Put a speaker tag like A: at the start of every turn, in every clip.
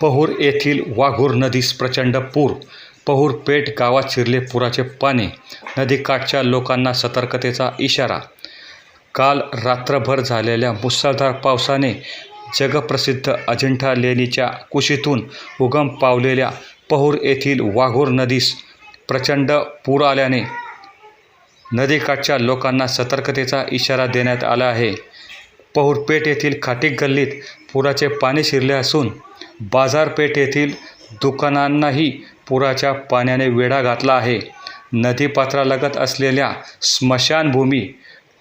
A: पहूर येथील वाघूर नदीस प्रचंड पूर. पहूर पेठ गावात शिरले पुराचे पाणी. नदीकाठच्या लोकांना सतर्कतेचा इशारा. काल रात्रभर झालेल्या मुसळधार पावसाने जगप्रसिद्ध अजिंठा लेणीच्या कुशीतून उगम पावलेल्या पहूर येथील वाघूर नदीस प्रचंड पूर आल्याने नदीकाठच्या लोकांना सतर्कतेचा इशारा देण्यात आला आहे. पहूरपेठ येथील खाटीक गल्लीत पुराचे पाणी शिरले असून बाजारपेठ येथील दुकानांनाही पुराच्या पाण्याने वेढा घातला आहे. नदीपात्रालगत असलेल्या स्मशानभूमी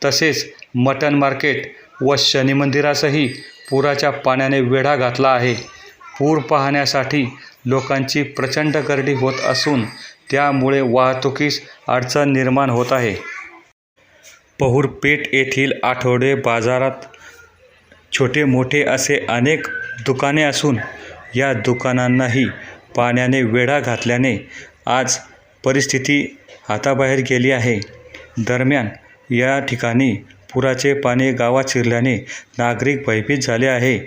A: तसेच मटण मार्केट व शनिमंदिरासही पुराच्या पाण्याने वेढा घातला आहे. पूर पाहण्यासाठी लोकांची प्रचंड गर्दी होत असून त्यामुळे वाहतुकीस अडचण निर्माण होत आहे. पहुरपेठ येथील आठवडे बाजारात छोटे मोठे असे अनेक दुकाने असून या दुकानांनाही पाण्याने वेढा घातल्याने आज परिस्थिती हाताबाहेर गेली आहे. दरम्यान या ठिकाणी पुराचे पाणी गावात शिरल्याने नागरिक भयभीत झाले आहे.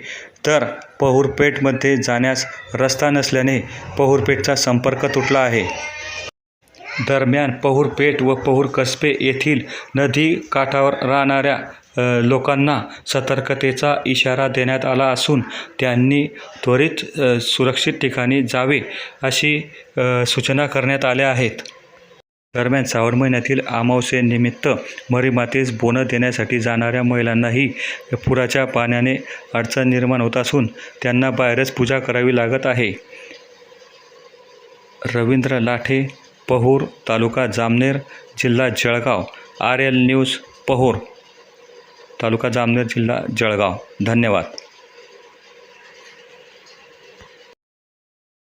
A: तर पहूरपेठमध्ये जाण्यास रस्ता नसल्याने पहूरपेठचा संपर्क तुटला आहे. दरम्यान पहूरपेठ व पहूर कसबे येथील नदी काठावर राहणाऱ्या लोकांना सतर्कतेचा इशारा देण्यात आला असून त्यांनी त्वरित सुरक्षित ठिकाणी जावे अशी सूचना करण्यात आल्या आहेत. दरम्यान श्रावण महिन्यातील अमावस्येनिमित्त मरीमातेस बोनं देण्यासाठी जाणाऱ्या महिलांनाही पुराच्या पाण्याने अडचण निर्माण होत असून त्यांना बाहेरच पूजा करावी लागत आहे. रवींद्र लाठे पहूर तालुका जामनेर जिल्हा Jalgaon R L news Pahur taluka Jamner जिल्हा जळगाव. धन्यवाद.